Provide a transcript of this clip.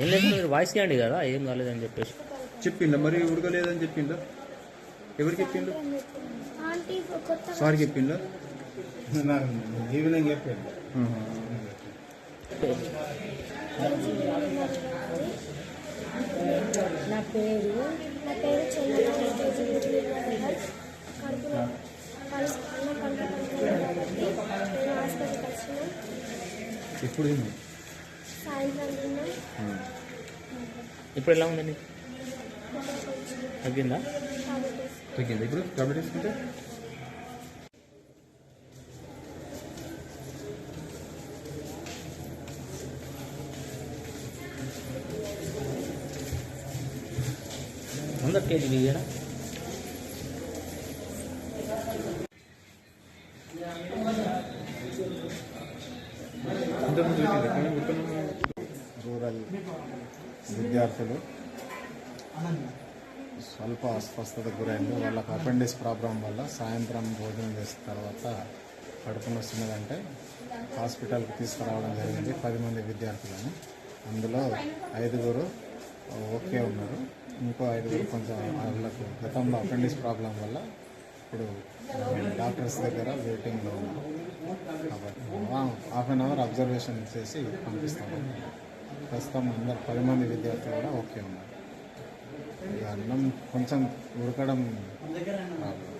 ఏం లేదు మీరు వాయిస్ ఇవ్వండి కదా ఏం కాలేదని చెప్పేసి. చెప్పిండా? మరి ఉడకలేదని చెప్పిండా? ఎవరికి చెప్పిండు? సార్ చెప్పిండా? ఈవినింగ్ చెప్పండి నా పేరు నా పేరు కడుపులో తిన్నా ఇప్పుడు ఎలా ఉందండి? తగ్గిందా? తగ్గిందా ఇప్పుడు? టాబ్లెట్ వేసుకుంటే? వంద కేజీ రూరల్ విద్యార్థులు స్వల్ప అస్వస్థతకు గురైంది. వాళ్ళకి అపెండిక్స్ ప్రాబ్లం వల్ల సాయంత్రం భోజనం చేసిన తర్వాత కడుపు నొస్తున్నదంటే హాస్పిటల్కి తీసుకురావడం జరిగింది. పది మంది విద్యార్థులను. అందులో ఐదుగురు ఓకే ఉన్నారు. ఇంకో ఐదుగురు కొంచెం వాళ్ళకు గతంలో అపెండిస్ ప్రాబ్లం వల్ల ఇప్పుడు డాక్టర్స్ దగ్గర వెయిటింగ్లో ఉన్నాం. కాబట్టి హాఫ్ అన్ అవర్ అబ్జర్వేషన్ చేసి పంపిస్తాము ప్రస్తుతం అందరు పది మంది విద్యార్థులు కూడా ఓకే ఉన్నారు. అన్నం కొంచెం ఉడకడం ప్రాబ్లం.